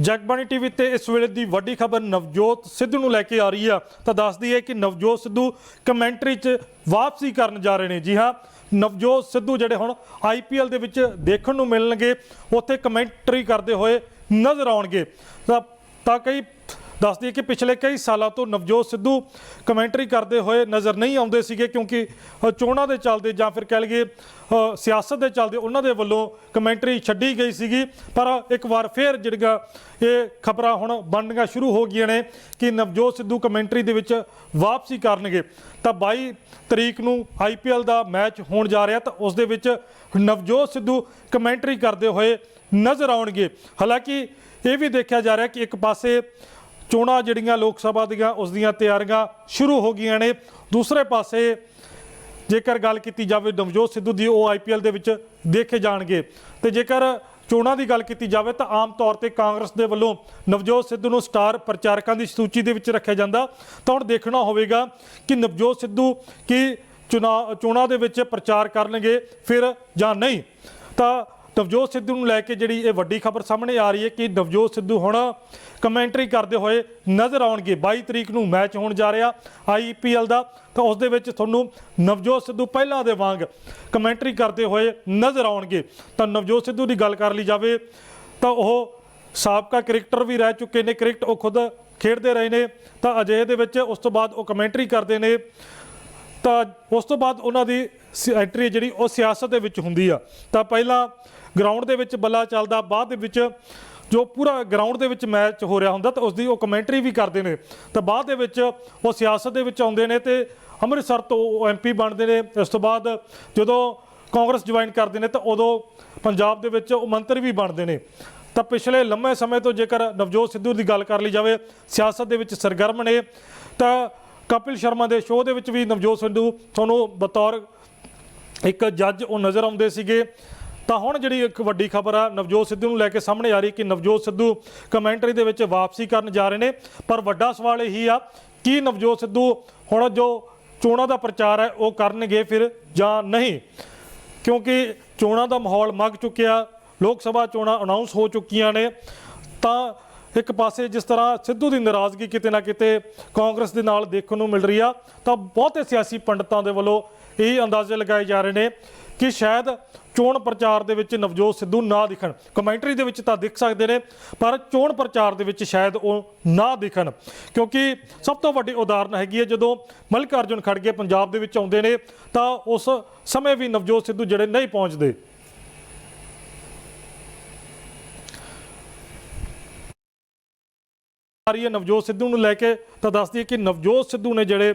Jagbani TV ਤੇ ਇਸ ਵੇਲੇ ਦੀ ਵੱਡੀ ਖਬਰ ਨਵਜੋਤ ਸਿੱਧੂ ਨੂੰ ਲੈ ਕੇ ਆ ਰਹੀ ਆ। ਤਾਂ ਦੱਸਦੀ ਹੈ ਕਿ ਨਵਜੋਤ ਸਿੱਧੂ ਕਮੈਂਟਰੀ 'ਚ ਵਾਪਸੀ ਕਰਨ ਜਾ ਰਹੇ ਨੇ। ਜੀ ਹਾਂ, ਨਵਜੋਤ ਸਿੱਧੂ ਜਿਹੜੇ ਹੁਣ ਆਈਪੀਐਲ ਦੇ ਵਿੱਚ ਦੇਖਣ ਨੂੰ ਮਿਲਣਗੇ, ਉੱਥੇ ਕਮੈਂਟਰੀ ਕਰਦੇ ਹੋਏ ਨਜ਼ਰ ਆਉਣਗੇ। ਤਾਂ ਤਾਂ ਕਈ ਦੱਸਦੀ ਹੈ ਕਿ ਪਿਛਲੇ ਕਈ ਸਾਲਾਂ ਤੋਂ ਨਵਜੋਤ ਸਿੱਧੂ ਕਮੈਂਟਰੀ ਕਰਦੇ ਹੋਏ ਨਜ਼ਰ ਨਹੀਂ ਆਉਂਦੇ ਸੀਗੇ ਕਿਉਂਕਿ ਚੋਣਾਂ ਦੇ ਚੱਲਦੇ ਜਾਂ ਫਿਰ ਕਹਿ ਲਈਏ ਸਿਆਸਤ ਦੇ ਚੱਲਦੇ ਉਹਨਾਂ ਦੇ ਵੱਲੋਂ ਕਮੈਂਟਰੀ ਛੱਡੀ ਗਈ ਸੀਗੀ। ਪਰ ਇੱਕ ਵਾਰ ਫੇਰ ਜਿਹੜੀਆਂ ਇਹ ਖਬਰਾਂ ਹੁਣ ਬਣਨੀਆਂ ਸ਼ੁਰੂ ਹੋ ਗਈਆਂ ਨੇ ਕਿ ਨਵਜੋਤ ਸਿੱਧੂ ਕਮੈਂਟਰੀ ਦੇ ਵਿੱਚ ਵਾਪਸੀ ਕਰਨਗੇ। ਤਾਂ 22 ਤਰੀਕ ਨੂੰ ਆਈਪੀਐਲ ਦਾ ਮੈਚ ਹੋਣ ਜਾ ਰਿਹਾ ਤਾਂ ਉਸ ਦੇ ਵਿੱਚ ਨਵਜੋਤ ਸਿੱਧੂ ਕਮੈਂਟਰੀ ਕਰਦੇ ਹੋਏ ਨਜ਼ਰ ਆਉਣਗੇ। ਹਾਲਾਂਕਿ ਇਹ ਵੀ ਦੇਖਿਆ ਜਾ ਰਿਹਾ ਕਿ ਇੱਕ ਪਾਸੇ ਚੋਣਾਂ ਜਿਹੜੀਆਂ ਲੋਕ ਸਭਾ ਦੀਆਂ, ਉਸ ਦੀਆਂ ਤਿਆਰੀਆਂ ਸ਼ੁਰੂ ਹੋ ਗਈਆਂ ਨੇ। ਦੂਸਰੇ ਪਾਸੇ ਜੇਕਰ ਗੱਲ ਕੀਤੀ ਜਾਵੇ ਨਵਜੋਤ ਸਿੱਧੂ ਦੀ, ਉਹ ਆਈਪੀਐਲ ਦੇ ਵਿੱਚ ਦੇਖੇ ਜਾਣਗੇ। ਤੇ ਜੇਕਰ ਚੋਣਾਂ ਦੀ ਗੱਲ ਕੀਤੀ ਜਾਵੇ ਤਾਂ ਆਮ ਤੌਰ ਤੇ ਕਾਂਗਰਸ ਦੇ ਵੱਲੋਂ ਨਵਜੋਤ ਸਿੱਧੂ ਨੂੰ ਸਟਾਰ ਪ੍ਰਚਾਰਕਾਂ ਦੀ ਸੂਚੀ ਦੇ ਵਿੱਚ ਰੱਖਿਆ ਜਾਂਦਾ। ਤਾਂ ਹੁਣ ਦੇਖਣਾ ਹੋਵੇਗਾ ਕਿ ਨਵਜੋਤ ਸਿੱਧੂ ਕੀ ਚੁਣਾ, ਚੋਣਾਂ ਦੇ ਵਿੱਚ ਪ੍ਰਚਾਰ ਕਰਨਗੇ, ਫਿਰ ਜਾਂ ਨਹੀਂ। ਤਾਂ ਨਵਜੋਤ ਸਿੱਧੂ ਨੂੰ ਲੈ ਕੇ ਜਿਹੜੀ ਇਹ ਵੱਡੀ ਖਬਰ ਸਾਹਮਣੇ ਆ ਰਹੀ ਹੈ ਕਿ ਨਵਜੋਤ ਸਿੱਧੂ ਹੁਣ ਕਮੈਂਟਰੀ ਕਰਦੇ ਹੋਏ ਨਜ਼ਰ ਆਉਣਗੇ। 22 ਤਰੀਕ ਨੂੰ ਮੈਚ ਹੋਣ ਜਾ ਰਿਹਾ ਆਈਪੀਐਲ ਦਾ। ਤਾਂ ਉਸ ਦੇ ਵਿੱਚ ਤੁਹਾਨੂੰ ਨਵਜੋਤ ਸਿੱਧੂ ਪਹਿਲਾਂ ਦੇ ਵਾਂਗ ਕਮੈਂਟਰੀ ਕਰਦੇ ਹੋਏ ਨਜ਼ਰ ਆਉਣਗੇ। ਤਾਂ ਨਵਜੋਤ ਸਿੱਧੂ ਦੀ ਗੱਲ ਕਰ ਲਈ ਜਾਵੇ ਤਾਂ ਉਹ ਸਾਬਕਾ ਕ੍ਰਿਕਟਰ ਵੀ ਰਹਿ ਚੁੱਕੇ ਨੇ। ਕ੍ਰਿਕਟ ਉਹ ਖੁਦ ਖੇਡਦੇ ਰਹੇ ਨੇ। ਤਾਂ ਅਜਿਹੇ ਦੇ ਵਿੱਚ ਉਸ ਤੋਂ ਬਾਅਦ ਉਹ ਕਮੈਂਟਰੀ ਕਰਦੇ ਨੇ। ਤਾਂ ਉਸ ਤੋਂ ਬਾਅਦ ਉਹਨਾਂ ਦੀ ਐਂਟਰੀ ਜਿਹੜੀ ਉਹ ਸਿਆਸਤ ਦੇ ਵਿੱਚ ਹੁੰਦੀ ਆ। ਤਾਂ ਪਹਿਲਾਂ ਗਰਾਊਂਡ ਦੇ ਵਿੱਚ ਬੱਲਾ ਚੱਲਦਾ, ਬਾਅਦ ਦੇ ਵਿੱਚ ਜੋ ਪੂਰਾ ਗਰਾਊਂਡ ਦੇ ਵਿੱਚ ਮੈਚ ਹੋ ਰਿਹਾ ਹੁੰਦਾ ਤਾਂ ਉਸ ਦੀ ਉਹ ਕਮੈਂਟਰੀ ਵੀ ਕਰਦੇ ਨੇ। ਤਾਂ ਬਾਅਦ ਦੇ ਵਿੱਚ ਉਹ ਸਿਆਸਤ ਦੇ ਵਿੱਚ ਆਉਂਦੇ ਨੇ ਤੇ ਅੰਮ੍ਰਿਤਸਰ ਤੋਂ ਉਹ ਐਮਪੀ ਬਣਦੇ ਨੇ। ਇਸ ਤੋਂ ਬਾਅਦ ਜਦੋਂ ਕਾਂਗਰਸ ਜੁਆਇਨ ਕਰਦੇ ਨੇ ਤਾਂ ਉਦੋਂ ਪੰਜਾਬ ਦੇ ਵਿੱਚ ਉਹ ਮੰਤਰੀ ਵੀ ਬਣਦੇ ਨੇ। ਤਾਂ ਪਿਛਲੇ ਲੰਮੇ ਸਮੇਂ ਤੋਂ ਜੇਕਰ ਨਵਜੋਤ ਸਿੱਧੂ ਦੀ ਗੱਲ ਕਰ ਲਈ ਜਾਵੇ, ਸਿਆਸਤ ਦੇ ਵਿੱਚ ਸਰਗਰਮ ਨੇ। ਤਾਂ ਕਪਿਲ ਸ਼ਰਮਾ ਦੇ ਸ਼ੋਅ ਦੇ ਵਿੱਚ ਵੀ ਨਵਜੋਤ ਸਿੱਧੂ, ਤੁਹਾਨੂੰ ਬਤੌਰ ਇੱਕ ਜੱਜ ਉਹ ਨਜ਼ਰ ਆਉਂਦੇ ਸੀਗੇ। ਤਾਂ ਹੁਣ ਜਿਹੜੀ ਇੱਕ ਵੱਡੀ ਖਬਰ ਆ, ਨਵਜੋਤ ਸਿੱਧੂ ਨੂੰ ਲੈ ਕੇ ਸਾਹਮਣੇ ਆ ਰਹੀ ਕਿ ਨਵਜੋਤ ਸਿੱਧੂ ਕਮੈਂਟਰੀ ਦੇ ਵਿੱਚ ਵਾਪਸੀ ਕਰਨ ਜਾ ਰਹੇ ਨੇ। ਪਰ ਵੱਡਾ ਸਵਾਲ ਇਹੀ ਆ, ਕਿ ਨਵਜੋਤ ਸਿੱਧੂ ਹੁਣ ਜੋ ਚੋਣਾਂ ਦਾ ਪ੍ਰਚਾਰ ਹੈ, ਉਹ ਕਰਨਗੇ ਫਿਰ ਜਾਂ ਨਹੀਂ? ਕਿਉਂਕਿ ਚੋਣਾਂ ਦਾ ਮਾਹੌਲ ਮੱਗ ਚੁੱਕਿਆ, ਲੋਕ ਸਭਾ ਚੋਣਾਂ ਅਨਾਉਂਸ ਹੋ ਚੁੱਕੀਆਂ ਨੇ। ਤਾਂ ਇੱਕ ਪਾਸੇ ਜਿਸ ਤਰ੍ਹਾਂ ਸਿੱਧੂ ਦੀ ਨਾਰਾਜ਼ਗੀ ਕਿਤੇ ਨਾ ਕਿਤੇ ਕਾਂਗਰਸ ਦੇ ਨਾਲ ਦੇਖਣ ਨੂੰ ਮਿਲ ਰਹੀ ਆ, ਤਾਂ ਬਹੁਤੇ ਸਿਆਸੀ ਪੰਡਤਾਂ ਦੇ ਵੱਲੋਂ ਇਹ ਅੰਦਾਜ਼ੇ ਲਗਾਏ ਜਾ ਰਹੇ ਨੇ ਕਿ ਸ਼ਾਇਦ ਚੋਣ ਪ੍ਰਚਾਰ ਦੇ ਵਿੱਚ ਨਵਜੋਤ ਸਿੱਧੂ ਨਾ ਦਿਖਣ। ਕਮੈਂਟਰੀ ਦੇ ਵਿੱਚ ਤਾਂ ਦਿਖ ਸਕਦੇ ਨੇ, ਪਰ ਚੋਣ ਪ੍ਰਚਾਰ ਦੇ ਵਿੱਚ ਸ਼ਾਇਦ ਉਹ ਨਾ ਦਿਖਣ। ਕਿਉਂਕਿ ਸਭ ਤੋਂ ਵੱਡੀ ਉਦਾਹਰਨ ਹੈਗੀ ਹੈ, ਜਦੋਂ ਮਲਿਕ ਅਰਜੁਨ ਖੜਗੇ ਪੰਜਾਬ ਦੇ ਵਿੱਚ ਆਉਂਦੇ ਨੇ, ਤਾਂ ਉਸ ਸਮੇਂ ਵੀ ਨਵਜੋਤ ਸਿੱਧੂ ਜਿਹੜੇ ਨਹੀਂ ਪਹੁੰਚਦੇ। ਆ ਰਹੀ ਹੈ ਨਵਜੋਤ ਸਿੱਧੂ ਨੂੰ ਲੈ ਕੇ ਤਾਂ ਦੱਸਦੀ ਹੈ ਕਿ ਨਵਜੋਤ ਸਿੱਧੂ ਨੇ ਜਿਹੜੇ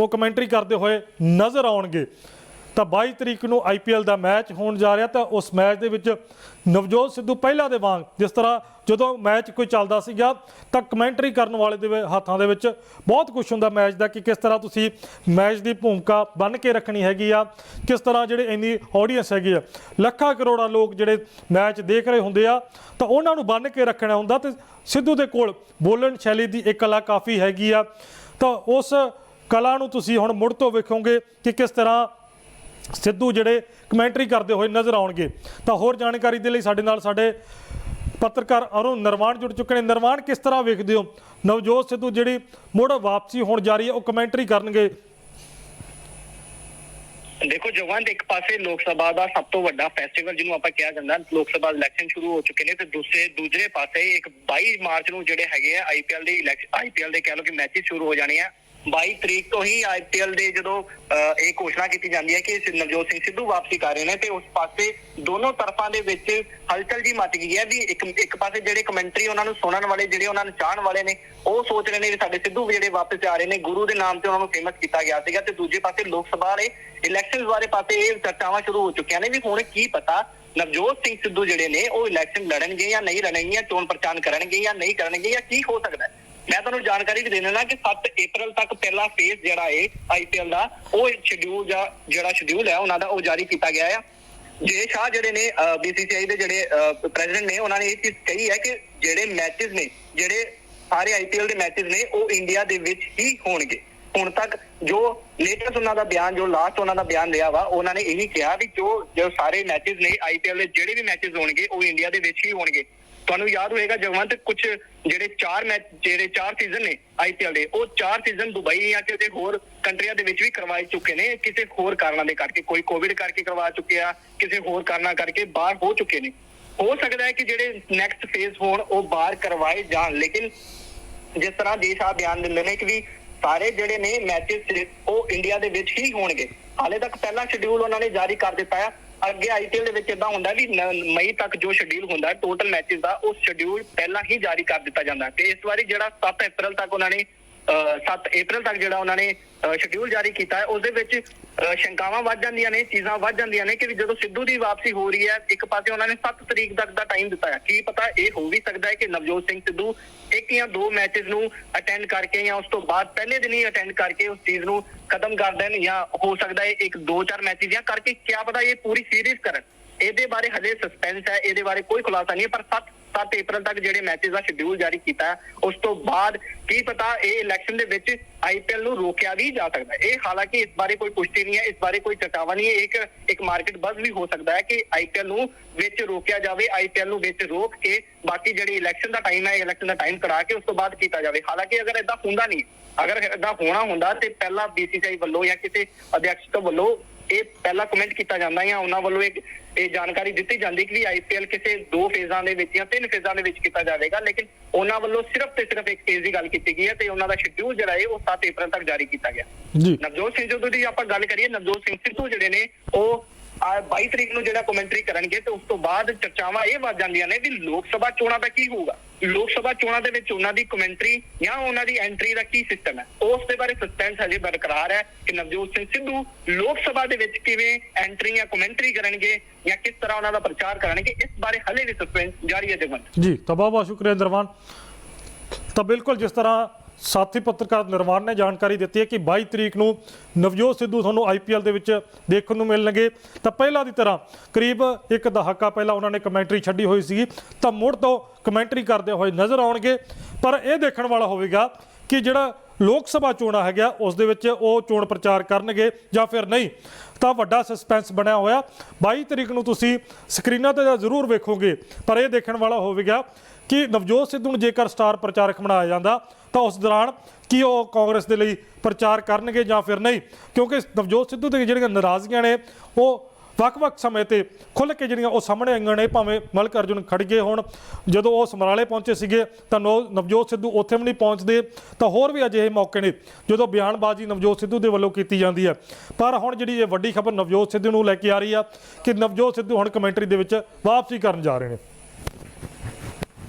ਉਹ ਕਮੈਂਟਰੀ ਕਰਦੇ ਹੋਏ ਨਜ਼ਰ ਆਉਣਗੇ। ਤਾਂ 22 ਤਰੀਕ ਨੂੰ ਆਈਪੀਐਲ ਦਾ ਮੈਚ ਹੋਣ ਜਾ ਰਿਹਾ ਤਾਂ ਉਸ ਮੈਚ ਦੇ ਵਿੱਚ ਨਵਜੋਤ ਸਿੱਧੂ ਪਹਿਲਾਂ ਦੇ ਵਾਂਗ, ਜਿਸ ਤਰ੍ਹਾਂ ਜਦੋਂ ਮੈਚ ਕੋਈ ਚੱਲਦਾ ਸੀਗਾ, ਤਾਂ ਕਮੈਂਟਰੀ ਕਰਨ ਵਾਲੇ ਦੇ ਹੱਥਾਂ ਦੇ ਵਿੱਚ ਬਹੁਤ ਕੁਝ ਹੁੰਦਾ ਮੈਚ ਦਾ ਕਿ ਕਿਸ ਤਰ੍ਹਾਂ ਤੁਸੀਂ ਮੈਚ ਦੀ ਭੂਮਿਕਾ ਬਣ ਕੇ ਰੱਖਣੀ ਹੈਗੀ ਆ, ਕਿਸ ਤਰ੍ਹਾਂ ਜਿਹੜੇ ਇੰਨੀ ਆਡੀਅנס ਹੈਗੀ ਆ। ਲੱਖਾਂ ਕਰੋੜਾਂ ਲੋਕ ਜਿਹੜੇ ਮੈਚ ਦੇਖ ਰਹੇ ਹੁੰਦੇ ਆ, ਤਾਂ ਉਹਨਾਂ ਨੂੰ ਬੰਨ ਕੇ ਰੱਖਣਾ ਹੁੰਦਾ ਤੇ ਸਿੱਧੂ ਦੇ ਕੋਲ ਬੋਲਣ ਸ਼ੈਲੀ ਦੀ ਇੱਕ ਕਲਾ ਕਾਫੀ ਹੈਗੀ ਆ। ਤਾਂ ਉਸ ਕਲਾ ਨੂੰ ਤੁਸੀਂ ਹੁਣ ਮੁੜ ਤੋਂ ਵੇਖੋਗੇ ਕਿ ਕਿਸ ਤਰ੍ਹਾਂ ਸਿੱਧੂ ਜਿਹੜੇ ਕਮੈਂਟਰੀ ਕਰਦੇ ਹੋਏ ਨਜ਼ਰ ਆਉਣਗੇ। ਤਾਂ ਹੋਰ ਜਾਣਕਾਰੀ ਦੇ ਲਈ ਸਾਡੇ ਨਾਲ ਸਾਡੇ ਪੱਤਰਕਾਰ ਅਰੁਣ ਨਰਵਾਣ ਜੁੜ ਚੁੱਕੇ ਨੇ। ਨਰਵਾਣ ਕਿਸ ਤਰ੍ਹਾਂ ਵੇਖਦੇ ਹੋ? ਨਵਜੋਤ ਸਿੱਧੂ ਜਿਹੜੀ ਮੁੜ ਵਾਪਸੀ ਹੋਣ ਜਾ ਰਹੀ ਹੈ, ਉਹ ਕਮੈਂਟਰੀ ਕਰਨਗੇ। ਦੇਖੋ ਜਵਾਨ ਇੱਕ ਪਾਸੇ ਲੋਕ ਸਭਾ ਦਾ ਸਭ ਤੋਂ ਵੱਡਾ ਫੈਸਟੀਵਲ ਜਿਹਨੂੰ ਆਪਾਂ ਕਿਹਾ ਜਾਂਦਾ, ਲੋਕ ਸਭਾ ਇਲੈਕਸ਼ਨ ਸ਼ੁਰੂ ਹੋ ਚੁੱਕੇ ਨੇ ਤੇ ਦੂਸਰੇ ਦੂਜਰੇ ਪਾਸੇ ਇੱਕ 22 ਮਾਰਚ ਨੂੰ ਜਿਹੜੇ ਹੈਗੇ ਆ ਆਈਪੀਐਲ ਦੇ ਇਲੈਕਸ਼ਨ ਆਈਪੀਐਲ ਦੇ ਕਹਿ ਲਓ ਕਿ ਮੈਚਸ ਸ਼ੁਰੂ ਹੋ ਜਾਣੇ ਆ। 22 ਤਰੀਕ ਤੋਂ ਹੀ ਆਈਪੀਐਲ ਦੇ ਜਦੋਂ ਅਹ, ਇਹ ਘੋਸ਼ਣਾ ਕੀਤੀ ਜਾਂਦੀ ਹੈ ਕਿ ਨਵਜੋਤ ਸਿੰਘ ਸਿੱਧੂ ਵਾਪਸੀ ਕਰ ਰਹੇ ਨੇ ਤੇ ਉਸ ਪਾਸੇ ਦੋਨੋਂ ਤਰਫਾਂ ਦੇ ਵਿੱਚ ਹਲਚਲ ਜੀ ਮਚ ਗਈ ਹੈ ਵੀ ਇੱਕ ਇੱਕ ਪਾਸੇ ਜਿਹੜੇ ਕਮੈਂਟਰੀ ਉਹਨਾਂ ਨੂੰ ਸੁਣਨ ਵਾਲੇ ਜਿਹੜੇ ਉਹਨਾਂ ਨੂੰ ਚਾਹਣ ਵਾਲੇ ਨੇ ਉਹ ਸੋਚ ਰਹੇ ਨੇ ਵੀ ਸਾਡੇ ਸਿੱਧੂ ਵੀ ਜਿਹੜੇ ਵਾਪਸ ਆ ਰਹੇ ਨੇ ਗੁਰੂ ਦੇ ਨਾਮ ਤੇ ਉਹਨਾਂ ਨੂੰ ਫੇਮਸ ਕੀਤਾ ਗਿਆ ਸੀਗਾ ਤੇ ਦੂਜੇ ਪਾਸੇ ਲੋਕ ਸਭਾ ਵਾਲੇ ਇਲੈਕਸ਼ਨਸ ਬਾਰੇ ਪਾਸੇ ਇਹ ਚਰਚਾਵਾਂ ਸ਼ੁਰੂ ਹੋ ਚੁੱਕੀਆਂ ਨੇ ਵੀ ਹੁਣ ਕੀ ਪਤਾ ਨਵਜੋਤ ਸਿੰਘ ਸਿੱਧੂ ਜਿਹੜੇ ਨੇ ਉਹ ਇਲੈਕਸ਼ਨ ਲੜਨਗੇ ਜਾਂ ਨਹੀਂ ਲੜਨਗੇ ਚੋਣ ਪ੍ਰਚਾਰ ਕਰਨਗੇ ਜਾਂ ਨਹੀਂ ਕਰਨਗੇ ਜਾਂ ਕੀ ਹੋ ਸਕਦਾ ਹੈ। ਮੈਂ ਤੁਹਾਨੂੰ ਜਾਣਕਾਰੀ ਵੀ ਦੇ ਦੇਣਾ ਕਿ 7 ਅਪ੍ਰੈਲ ਤੱਕ ਪਹਿਲਾ ਫੇਜ਼ ਜਿਹੜਾ ਹੈ ਆਈਪੀਐਲ ਦਾ, ਉਹ ਸ਼ਡਿਊਲ ਜਾਂ ਜਿਹੜਾ ਸ਼ਡਿਊਲ ਹੈ, ਉਹਨਾਂ ਦਾ ਉਹ ਜਾਰੀ ਕੀਤਾ ਗਿਆ ਹੈ ਜੇ ਸ਼ਾਹ ਜਿਹੜੇ ਨੇ ਬੀਸੀਸੀਆਈ ਦੇ ਜਿਹੜੇ ਪ੍ਰੈਜ਼ੀਡੈਂਟ ਨੇ, ਉਹਨਾਂ ਨੇ ਇਹ ਚੀਜ਼ ਕਹੀ ਹੈ ਕਿ ਜਿਹੜੇ ਮੈਚਸ ਨੇ, ਜਿਹੜੇ ਸਾਰੇ ਆਈਪੀਐਲ ਦੇ ਮੈਚਸ ਨੇ, ਉਹ ਇੰਡੀਆ ਦੇ ਵਿੱਚ ਹੀ ਹੋਣਗੇ। ਹੁਣ ਤੱਕ ਜੋ ਲੇਟੈਸਟ ਉਹਨਾਂ ਦਾ ਬਿਆਨ, ਜੋ ਲਾਸਟ ਉਹਨਾਂ ਦਾ ਬਿਆਨ ਲਿਆ ਵਾ, ਉਹਨਾਂ ਨੇ ਇਹੀ ਕਿਹਾ ਵੀ ਜੋ ਜੋ ਸਾਰੇ ਮੈਚਸ ਨੇ ਆਈਪੀਐਲ ਦੇ, ਜਿਹੜੇ ਵੀ ਮੈਚਸ ਹੋਣਗੇ, ਉਹ ਇੰਡੀਆ ਦੇ ਵਿੱਚ ਹੀ ਹੋਣਗੇ। ਤੁਹਾਨੂੰ ਯਾਦ ਹੋਏਗਾ ਜਗਵੰਤ ਕੁਝ ਜਿਹੜੇ ਚਾਰ ਮੈਚ, ਜਿਹੜੇ ਚਾਰ ਸੀਜ਼ਨ ਨੇ ਆਈਪੀਐਲ ਦੇ, ਉਹ ਚਾਰ ਸੀਜ਼ਨ ਦੁਬਈ ਜਾਂ ਕਿਸੇ ਹੋਰ ਕੰਟਰੀਆਂ ਦੇ ਵਿੱਚ ਵੀ ਕਰਵਾਏ ਚੁੱਕੇ ਨੇ, ਕਿਸੇ ਹੋਰ ਕਾਰਨਾਂ ਦੇ ਕਰਕੇ, ਕੋਈ ਕੋਵਿਡ ਕਰਕੇ ਕਰਵਾ ਚੁੱਕੇ ਆ, ਕਿਸੇ ਹੋਰ ਕਾਰਨਾਂ ਕਰਕੇ ਬਾਹਰ ਹੋ ਚੁੱਕੇ ਨੇ। ਹੋ ਸਕਦਾ ਹੈ ਕਿ ਜਿਹੜੇ ਨੈਕਸਟ ਫੇਜ਼ ਹੋਣ, ਉਹ ਬਾਹਰ ਕਰਵਾਏ ਜਾਣ, ਲੇਕਿਨ ਜਿਸ ਤਰ੍ਹਾਂ ਦੇਸ਼ ਆ ਬਿਆਨ ਦਿੰਦੇ ਨੇ ਕਿ ਵੀ ਸਾਰੇ ਜਿਹੜੇ ਨੇ ਮੈਚਸ ਉਹ ਇੰਡੀਆ ਦੇ ਵਿੱਚ ਹੀ ਹੋਣਗੇ। ਹਾਲੇ ਤੱਕ ਪਹਿਲਾ ਸ਼ਡਿਊਲ ਉਹਨਾਂ ਨੇ ਜਾਰੀ ਕਰ ਦਿੱਤਾ ਹੈ ਅੱਗੇ ਆਈਪੀਐਲ ਦੇ ਵਿੱਚ ਇਦਾਂ ਹੁੰਦਾ ਵੀ ਮਈ ਤੱਕ ਜੋ ਸ਼ਡਿਊਲ ਹੁੰਦਾ ਟੋਟਲ ਮੈਚਸ ਦਾ, ਉਹ ਸ਼ਡਿਊਲ ਪਹਿਲਾਂ ਹੀ ਜਾਰੀ ਕਰ ਦਿੱਤਾ ਜਾਂਦਾ ਤੇ ਇਸ ਵਾਰੀ ਜਿਹੜਾ 7 ਅਪ੍ਰੈਲ ਤੱਕ ਉਹਨਾਂ ਨੇ 7 ਅਪ੍ਰੈਲ ਤੱਕ ਜਿਹੜਾ ਉਹਨਾਂ ਨੇ ਸ਼ਡਿਊਲ ਜਾਰੀ ਕੀਤਾ ਹੈ ਉਸ ਦੇ ਵਿੱਚ, ਅਹ ਸ਼ੰਕਾਵਾਂ ਵੱਧ ਜਾਂਦੀਆਂ ਨੇ, ਚੀਜ਼ਾਂ ਵੱਧ ਜਾਂਦੀਆਂ ਨੇ ਕਿ ਵੀ ਜਦੋਂ ਸਿੱਧੂ ਦੀ ਵਾਪਸੀ ਹੋ ਰਹੀ ਹੈ, ਇੱਕ ਪਾਸੇ ਉਹਨਾਂ ਨੇ 7 ਤਰੀਕ ਤੱਕ ਦਾ ਟਾਈਮ ਦਿੱਤਾ ਹੈ। ਕੀ ਪਤਾ ਇਹ ਹੋ ਵੀ ਸਕਦਾ ਹੈ ਕਿ ਨਵਜੋਤ ਸਿੰਘ ਸਿੱਧੂ ਇੱਕ ਜਾਂ ਦੋ ਮੈਚਸ ਨੂੰ ਅਟੈਂਡ ਕਰਕੇ ਜਾਂ ਉਸ ਤੋਂ ਬਾਅਦ ਪਹਿਲੇ ਦਿਨ ਹੀ ਅਟੈਂਡ ਕਰਕੇ ਉਸ ਚੀਜ਼ ਨੂੰ ਖਤਮ ਕਰ ਦੇਣ ਜਾਂ ਹੋ ਸਕਦਾ ਹੈ ਇੱਕ ਦੋ ਚਾਰ ਮੈਚਸ ਜਾਂ ਕਰਕੇ, ਕਿਆ ਪਤਾ ਇਹ ਪੂਰੀ ਸੀਰੀਜ਼ ਕਰਨ। ਇਹਦੇ ਬਾਰੇ ਹਲੇ ਸਸਪੈਂਸ ਹੈ, ਇਹਦੇ ਬਾਰੇ ਕੋਈ ਖੁਲਾਸਾ ਨਹੀਂ ਹੈ, ਪਰ 7 7 ਅਪ੍ਰੈਲ ਤੱਕ ਜਿਹੜੇ ਮੈਚਸ ਦਾ ਸ਼ਡਿਊਲ ਜਾਰੀ ਕੀਤਾ ਉਸ ਤੋਂ ਬਾਅਦ ਕੀ ਪਤਾ ਇਹ ਇਲੈਕਸ਼ਨ ਦੇ ਵਿੱਚ ਆਈਪੀਐਲ ਨੂੰ ਰੋਕਿਆ ਵੀ ਜਾ ਸਕਦਾ ਹੈ। ਇਹ ਹਾਲਾਂਕਿ ਇਸ ਬਾਰੇ ਕੋਈ ਪੁਸ਼ਟੀ ਨਹੀਂ ਹੈ, ਇਸ ਬਾਰੇ ਕੋਈ ਚਰਚਾਵਾ ਨਹੀਂ ਹੈ। ਇੱਕ ਇੱਕ ਮਾਰਕੀਟ ਬਜ਼ ਵੀ ਹੋ ਸਕਦਾ ਹੈ ਕਿ ਆਈਪੀਐਲ ਨੂੰ ਵਿੱਚ ਰੋਕਿਆ ਜਾਵੇ ਆਈਪੀਐਲ ਨੂੰ ਵਿੱਚ ਰੋਕ ਕੇ ਬਾਕੀ ਜਿਹੜੀ ਇਲੈਕਸ਼ਨ ਦਾ ਟਾਈਮ ਹੈ ਇਲੈਕਸ਼ਨ ਦਾ ਟਾਈਮ ਕਰਾ ਕੇ ਉਸ ਤੋਂ ਬਾਅਦ ਕੀਤਾ ਜਾਵੇ। ਹਾਲਾਂਕਿ ਅਗਰ ਇਦਾਂ ਹੁੰਦਾ ਨਹੀਂ, ਅਗਰ ਇਦਾਂ ਹੋਣਾ ਹੁੰਦਾ ਤੇ ਪਹਿਲਾਂ ਬੀਸੀਸੀਆਈ ਵੱਲੋਂ ਜਾਂ ਕਿਸੇ ਅਧਿਕਸ਼ ਤੋਂ ਵੱਲੋਂ ਇਹ ਪਹਿਲਾਂ ਕਮੈਂਟ ਕੀਤਾ ਜਾਂਦਾ ਜਾਂ ਉਹਨਾਂ ਵੱਲੋਂ ਇੱਕ ਇਹ ਜਾਣਕਾਰੀ ਦਿੱਤੀ ਜਾਂਦੀ ਕਿ ਵੀ ਆਈਪੀਐਲ ਕਿਸੇ ਦੋ ਫੇਜ਼ਾਂ ਦੇ ਵਿੱਚ ਜਾਂ ਤਿੰਨ ਫੇਜ਼ਾਂ ਦੇ ਵਿੱਚ ਕੀਤਾ ਜਾਵੇਗਾ। ਲੇਕਿਨ ਉਹਨਾਂ ਵੱਲੋਂ ਸਿਰਫ ਤੇ ਸਿਰਫ ਇੱਕ ਫੇਜ਼ ਦੀ ਗੱਲ ਕੀਤੀ ਗਈ ਹੈ ਤੇ ਉਹਨਾਂ ਦਾ ਸ਼ਡਿਊਲ ਜਿਹੜਾ ਹੈ ਉਹ 7 ਅਪ੍ਰੈਲ ਤੱਕ ਜਾਰੀ ਕੀਤਾ ਗਿਆ। ਜੀ। ਨਵਜੋਤ ਸਿੰਘ ਸਿੱਧੂ ਦੀ ਆਪਾਂ ਗੱਲ ਕਰੀਏ ਨਵਜੋਤ ਸਿੰਘ ਸਿੱਧੂ ਜਿਹੜੇ ਨੇ ਉਹ ਆ 22 ਤਰੀਕ ਨੂੰ ਜਿਹੜਾ ਕਮੈਂਟਰੀ ਕਰਨਗੇ ਤੇ ਉਸ ਤੋਂ ਬਾਅਦ ਚਰਚਾਵਾਂ ਇਹ ਵੱਧ ਜਾਂਦੀਆਂ ਨੇ ਵੀ ਲੋਕ ਸਭਾ ਚੋਣਾਂ ਦਾ ਕੀ ਹੋਊਗਾ। ਲੋਕ ਸਭਾ ਚੋਣਾਂ ਦੇ ਵਿੱਚ ਉਹਨਾਂ ਦੀ ਕਮੈਂਟਰੀ ਜਾਂ ਉਹਨਾਂ ਦੀ ਐਂਟਰੀ ਦਾ ਕੀ ਸਿਸਟਮ ਹੈ? ਉਸ ਦੇ ਬਾਰੇ ਸਸਪੈਂਸ ਹਜੇ ਬਰਕਰਾਰ ਹੈ ਕਿ ਨਵਜੋਤ ਸਿੰਘ ਸਿੱਧੂ ਲੋਕ ਸਭਾ ਦੇ ਵਿੱਚ ਕਿਵੇਂ ਐਂਟਰੀ ਜਾਂ ਕਮੈਂਟਰੀ ਕਰਨਗੇ ਜਾਂ ਕਿਸ ਤਰ੍ਹਾਂ ਉਹਨਾਂ ਦਾ ਪ੍ਰਚਾਰ ਕਰਨਗੇ, ਇਸ ਬਾਰੇ ਹਲੇ ਵੀ ਸਸਪੈਂਸ ਜਾਰੀ ਹੈ ਜਗਵੰਤ। ਜੀ, ਤਾਂ ਬਹੁਤ ਬਹੁਤ ਸ਼ੁਕਰੀਆ ਨਿਰਵਾਨ ਤਾਂ ਬਿਲਕੁਲ ਜਿਸ ਤਰ੍ਹਾਂ ਸਾਥੀ ਪੱਤਰਕਾਰ ਨਿਰਵਾਨ ਨੇ ਜਾਣਕਾਰੀ ਦਿੱਤੀ ਹੈ ਕਿ 22 ਤਰੀਕ ਨੂੰ ਨਵਜੋਤ ਸਿੱਧੂ ਤੁਹਾਨੂੰ ਆਈਪੀਐਲ ਦੇ ਵਿੱਚ ਦੇਖਣ ਨੂੰ ਮਿਲਣਗੇ। ਤਾਂ ਪਹਿਲਾਂ ਦੀ ਤਰ੍ਹਾਂ ਕਰੀਬ ਇੱਕ ਦਹਾਕਾ ਪਹਿਲਾਂ ਉਹਨਾਂ ਨੇ ਕਮੈਂਟਰੀ ਛੱਡੀ ਹੋਈ ਸੀ ਤਾਂ ਮੁੜ ਤੋਂ ਕਮੈਂਟਰੀ ਕਰਦੇ ਹੋਏ ਨਜ਼ਰ ਆਉਣਗੇ। ਪਰ ਇਹ ਦੇਖਣ ਵਾਲਾ ਹੋਵੇਗਾ ਕਿ ਜਿਹੜਾ ਲੋਕ ਸਭਾ ਚੋਣਾਂ ਹੈਗਾ ਉਸ ਦੇ ਵਿੱਚ ਉਹ ਚੋਣ ਪ੍ਰਚਾਰ ਕਰਨਗੇ ਜਾਂ ਫਿਰ ਨਹੀਂ। ਤਾਂ ਵੱਡਾ ਸਸਪੈਂਸ ਬਣਿਆ ਹੋਇਆ। 22 ਤਰੀਕ ਨੂੰ ਤੁਸੀਂ ਸਕਰੀਨਾਂ ਤੇ ਤਾਂ ਜ਼ਰੂਰ ਵੇਖੋਗੇ। ਪਰ ਇਹ ਦੇਖਣ ਵਾਲਾ ਹੋਵੇਗਾ ਕਿ ਨਵਜੋਤ ਸਿੱਧੂ ਨੂੰ ਜੇਕਰ ਸਟਾਰ ਪ੍ਰਚਾਰਕ ਬਣਾਇਆ ਜਾਂਦਾ ਤਾਂ ਉਸ ਦੌਰਾਨ ਕੀ ਉਹ ਕਾਂਗਰਸ ਦੇ ਲਈ ਪ੍ਰਚਾਰ ਕਰਨਗੇ ਜਾਂ ਫਿਰ ਨਹੀਂ? ਕਿਉਂਕਿ ਨਵਜੋਤ ਸਿੱਧੂ ਦੇ ਜਿਹੜੀਆਂ ਨਾਰਾਜ਼ਗੀਆਂ ਨੇ, ਉਹ ਵੱਖ-ਵੱਖ ਸਮੇਂ ਤੇ ਖੁੱਲ੍ਹ ਕੇ ਜਿਹੜੀਆਂ ਉਹ ਸਾਹਮਣੇ ਆਈਆਂ ਨੇ, ਭਾਵੇਂ ਮਲਕ ਅਰਜੁਨ ਖੜਗੇ ਹੋਣ, ਜਦੋਂ ਉਹ ਸਮਰਾਲੇ ਪਹੁੰਚੇ ਸੀਗੇ, ਤਾਂ ਨੋ- ਨਵਜੋਤ ਸਿੱਧੂ ਉੱਥੇ ਵੀ ਨਹੀਂ ਪਹੁੰਚਦੇ, ਤਾਂ ਹੋਰ ਵੀ ਅਜਿਹੇ ਮੌਕੇ ਨੇ, ਜਦੋਂ ਬਿਆਨਬਾਜ਼ੀ ਨਵਜੋਤ ਸਿੱਧੂ ਦੇ ਵੱਲੋਂ ਕੀਤੀ ਜਾਂਦੀ ਹੈ। ਪਰ ਹੁਣ ਜਿਹੜੀ ਇਹ ਵੱਡੀ ਖਬਰ ਨਵਜੋਤ ਸਿੱਧੂ ਨੂੰ ਲੈ ਕੇ ਆ ਰਹੀ ਆ, ਕਿ ਨਵਜੋਤ ਸਿੱਧੂ ਹੁਣ ਕਮੈਂਟਰੀ ਦੇ ਵਿੱਚ ਵਾਪਸੀ ਕਰਨ ਜਾ ਰਹੇ ਨੇ।